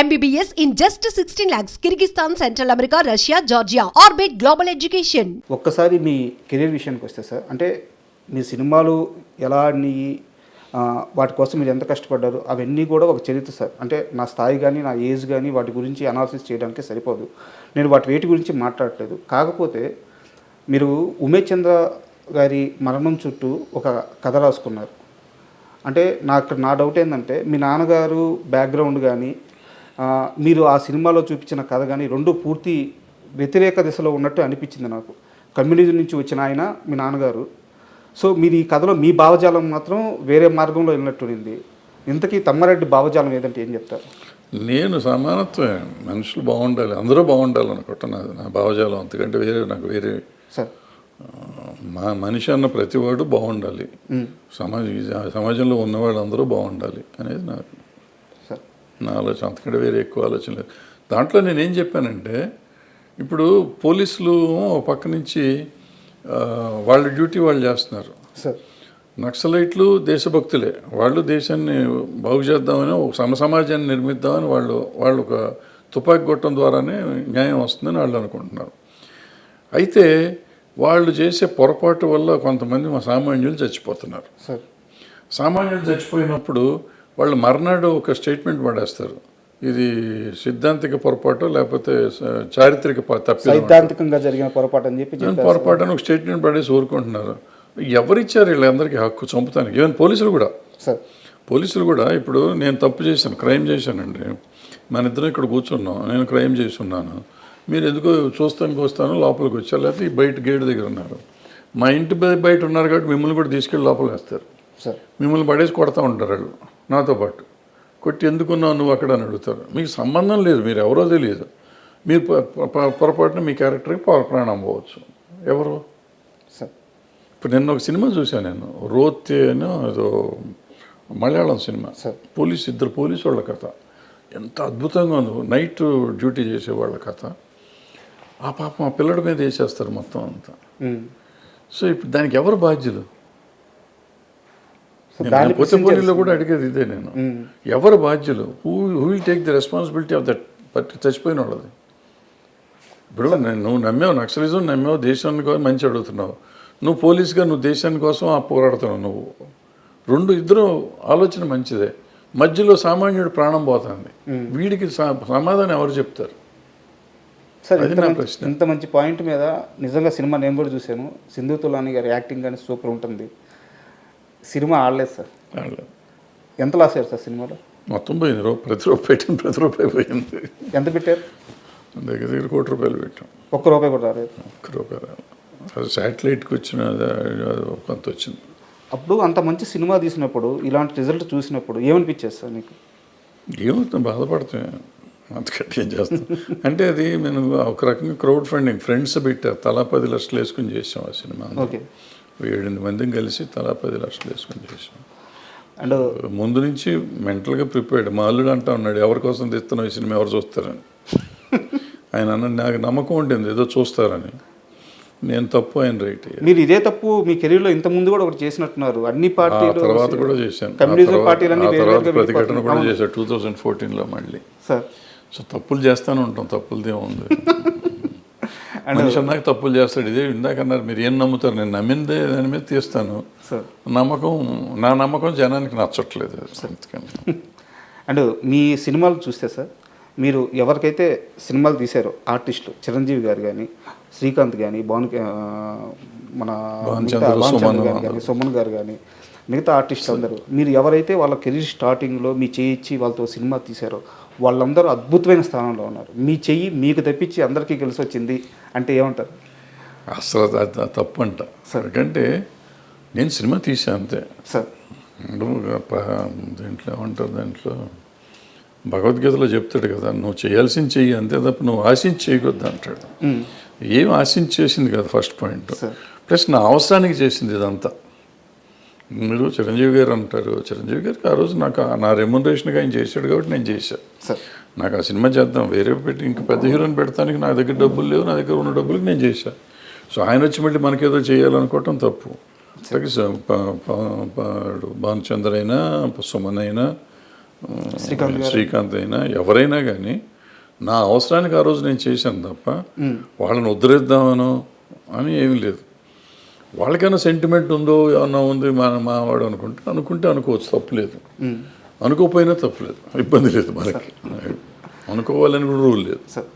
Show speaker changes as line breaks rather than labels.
MBBS in just sixteen lakhs Kyrgyzstan central America Russia Georgia orbit global education
ఒక్కసారి మీ career విషయానికి వస్తే sir అంటే మీ సినిమాలు ఎలా ఆడినాయి వాటి కోసం మీరు ఎంత కష్టపడ్డారు అవన్నీ కూడా ఒక చరిత్ర సార్. అంటే నా స్థాయి కానీ నా ఏజ్ కానీ వాటి గురించి అనాలిసిస్ చేయడానికి సరిపోదు. నేను వాటి వేటి గురించి మాట్లాడట్లేదు కాకపోతే మీరు ఉమేష్ చంద్ర గారి మరణం చుట్టూ ఒక కథ రాసుకున్నారు. అంటే నాకు నా డౌట్ ఏంటంటే మీ నాన్నగారు బ్యాక్గ్రౌండ్ కానీ మీరు ఆ సినిమాలో చూపించిన కథ కానీ రెండు పూర్తి వ్యతిరేక దిశలో ఉన్నట్టు అనిపించింది నాకు. కమ్యూనిజం నుంచి వచ్చిన ఆయన మీ నాన్నగారు. సో మీరు ఈ కథలో మీ భావజాలం మాత్రం వేరే మార్గంలో వెళ్ళినట్టుంది ఇంతకీ తమ్మారెడ్డి భావజాలం ఏదంటే ఏం చెప్తారు?
నేను సమానత్వమే. మనుషులు బాగుండాలి. అందరూ బాగుండాలి అనుకుంటున్నాను నా భావజాలం. అంతకంటే వేరే నాకు వేరే. మా మనిషి అన్న ప్రతివాడు బాగుండాలి. సమాజ సమాజంలో ఉన్నవాళ్ళు అందరూ బాగుండాలి అనేది నా
సార్
నా ఆలోచన అంతకంటే వేరే ఎక్కువ ఆలోచన లేదు. దాంట్లో నేనేం చెప్పానంటే ఇప్పుడు పోలీసులు ఒక పక్క నుంచి వాళ్ళ డ్యూటీ వాళ్ళు చేస్తున్నారు.
సార్.
నక్సలైట్లు దేశభక్తులే. వాళ్ళు దేశాన్ని బాగు చేద్దామని ఒక సమ సమాజాన్ని నిర్మిద్దామని వాళ్ళు వాళ్ళు ఒక తుపాకీ కొట్టడం ద్వారానే న్యాయం వస్తుందని వాళ్ళు అనుకుంటున్నారు. అయితే వాళ్ళు చేసే పొరపాటు వల్ల కొంతమంది మా సామాన్యులు చచ్చిపోతున్నారు.
సార్.
సామాన్యులు చచ్చిపోయినప్పుడు వాళ్ళు మర్నాడు ఒక స్టేట్మెంట్ పడేస్తారు. ఇది సిద్ధాంతిక పొరపాటు లేకపోతే చారిత్రక ప- తప్పిదం
సైద్ధాంతికంగా జరిగిన పొరపాటు అని చెప్పి
పొరపాటు అని ఒక స్టేట్మెంట్ పడేసి ఊరుకుంటున్నారు. ఎవరిచ్చారు వీళ్ళందరికీ హక్కు చంపుతానికి? ఈవెన్ పోలీసులు కూడా.
సార్.
పోలీసులు కూడా ఇప్పుడు నేను తప్పు చేశాను క్రైమ్ చేశానండి. మన ఇద్దరం ఇక్కడ కూర్చున్నాం నేను క్రైమ్ చేసి ఉన్నాను మీరు ఎందుకో చూస్తానికి వస్తాను లోపలికి వచ్చారు లేకపోతే ఈ బయట గేట్ దగ్గర ఉన్నారు. మా ఇంటి బయ- బయట ఉన్నారు కాబట్టి మిమ్మల్ని కూడా తీసుకెళ్ళి లోపల వేస్తారు. మిమ్మల్ని పడేసి కొడతా ఉంటారు వాళ్ళు. నాతో పాటు. కొట్టి ఎందుకున్నావు నువ్వు అక్కడ అని అడుగుతారు. మీకు సంబంధం లేదు మీరు ఎవరో తెలియదు. మీరు పొరపాటున మీ క్యారెక్టర్కి పౌర ప్రాణం పోవచ్చు. ఎవరు?
సార్.
ఇప్పుడు నిన్న ఒక సినిమా చూశాను నేను. రోతే అని ఏదో మలయాళం సినిమా.
సార్.
పోలీస్ ఇద్దరు పోలీసు వాళ్ళ కథ. ఎంత అద్భుతంగా ఉందో. నైట్ డ్యూటీ చేసే వాళ్ళ కథ. ఆ పాప మా పిల్లడి మీద వేసేస్తారు మొత్తం అంతా. సో ఇప్పుడు దానికి ఎవరు బాధ్యులు? పొత్తిపల్లిలో కూడా అడిగేది ఇదే నేను. ఎవరు బాధ్యులు? Who who will take the responsibility of that but చచ్చిపోయిన వాళ్ళది? ఇప్పుడు నువ్వు నమ్మావు నక్సలిజం నమ్మావు దేశాన్ని కోసం మంచి అడుగుతున్నావు. నువ్వు పోలీస్గా నువ్వు దేశాని కోసం ఆ పోరాడుతున్నావు నువ్వు. రెండు ఇద్దరు ఆలోచన మంచిదే. మధ్యలో సామాన్యుడు ప్రాణం పోతుంది. వీడికి సమాధానం ఎవరు చెప్తారు?
సార్. ఇంత మంచి పాయింట్ మీద నిజంగా సినిమా నేను కూడా చూశాను. సింధు తులాని గారి యాక్టింగ్ కానీ సూపర్ ఉంటుంది. సినిమా ఆడలేదు సార్. ఎంత లాస్ అయ్యారు సార్ సినిమాలో?
మొత్తం పోయింది. రూ ప్రతి రూపాయి పెట్టిన ప్రతి రూపాయి పోయింది.
ఎంత పెట్టారు?
దగ్గర దగ్గర కోటి రూపాయలు పెట్టాం.
ఒక్క రూపాయి కూడా రాలేదు.
ఒక్క రూపాయి రాదు. అది శాటిలైట్కి వచ్చిన కొంత వచ్చింది.
అప్పుడు అంత మంచి సినిమా తీసినప్పుడు ఇలాంటి రిజల్ట్ చూసినప్పుడు ఏమనిపించేది సార్ మీకు?
ఏమవుతుంది? బాధపడితే అంతకంటే ఏం చేస్తాం? అంటే అది మేము ఒక రకంగా క్రౌడ్ ఫండింగ్ ఫ్రెండ్స్ పెట్టారు. తలా పది లక్షలు వేసుకుని చేసాం ఆ సినిమా.
ఓకే.
ఏడెనిమిది మందిని కలిసి తలా పది లక్షలు వేసుకుని చేసాం
అండ్
ముందు నుంచి మెంటల్గా ప్రిపేర్డ్. మా అల్లుడు అంటా ఉన్నాడు ఎవరి కోసం తెస్తున్నావు ఈ సినిమా? ఎవరు చూస్తారని. ఆయన అన్న నాకు నమ్మకం ఉంటుంది ఏదో చూస్తారని. నేను తప్పు ఆయన రైట్
మీరు ఇదే తప్పు మీ కెరీర్లో ఇంత ముందు కూడా ఒకటి చేసినట్టున్నారు. అన్ని
ఆ
పార్టీలు
తర్వాత కూడా చేశాను.
కమ్యూనిజం
తర్వాత ప్రతిఘటన కూడా. చేశాను టూ థౌజండ్ ఫోర్టీన్లో మళ్ళీ.
సార్.
సో తప్పులు చేస్తానే ఉంటాం తప్పులదే ఉంది మనిషి అన్నాక తప్పులు చేస్తాడు. ఇదే ఇందాక అన్నారు మీరు ఏం నమ్ముతారు? నేను నమ్మిందే దాని మీద తీస్తాను.
సార్
నమ్మకం నా నమ్మకం జనానికి నచ్చట్లేదు. అందుకని.
అండ్ మీ సినిమాలు చూస్తే సార్ మీరు ఎవరికైతే సినిమాలు తీశారో ఆర్టిస్టులు చిరంజీవి గారు కానీ శ్రీకాంత్ కానీ భాను మన
సుమన్
గారు కానీ సుమన్ గారు కానీ మిగతా ఆర్టిస్టులు అందరూ మీరు ఎవరైతే వాళ్ళ కెరీర్ స్టార్టింగ్లో మీ చెయ్యి ఇచ్చి వాళ్ళతో సినిమా తీశారో వాళ్ళందరూ అద్భుతమైన స్థానంలో ఉన్నారు. మీ చెయ్యి మీకు తప్పించి అందరికీ కలిసి వచ్చింది అంటే ఏమంటారు?
అసలు తప్పు అంట ఎందుకంటే నేను సినిమా తీసాను అంతే.
సార్.
దీంట్లో ఏమంటారు దాంట్లో? భగవద్గీతలో చెప్తాడు కదా నువ్వు చేయాల్సింది చెయ్యి అంతే తప్ప నువ్వు ఆశించి చేయకొద్దు అంటాడు. ఏం ఆశించి చేసింది కదా ఫస్ట్ పాయింట్. ప్లస్ నా అవసరానికి చేసింది ఇదంతా. మీరు చిరంజీవి గారు అంటారు. చిరంజీవి గారికి ఆ రోజు నాకు నా రెమ్యునరేషన్గా ఆయన చేశాడు కాబట్టి నేను చేశాను నాకు ఆ సినిమా చేద్దాం. వేరే పెట్టి ఇంకా పెద్ద హీరోని పెడతానికి నా దగ్గర డబ్బులు లేవు. నా దగ్గర ఉన్న డబ్బులకి నేను చేశాను సో ఆయన వచ్చి మళ్ళీ మనకేదో చేయాలనుకోవటం తప్పు. భానుచంద్ర అయినా సుమన్ అయినా శ్రీకాంత్ అయినా ఎవరైనా కానీ నా అవసరానికి ఆ రోజు నేను చేశాను తప్ప వాళ్ళని ఉద్ధరిద్దామనో అని ఏమీ లేదు. వాళ్ళకైనా సెంటిమెంట్ ఉందో ఏమన్నా ఉంది మా మావాడు అనుకుంటే అనుకుంటే అనుకోవచ్చు తప్పులేదు. అనుకోకపోయినా తప్పులేదు. ఇబ్బంది లేదు మనకి. అనుకోవాలని కూడా రూల్ లేదు.
సార్.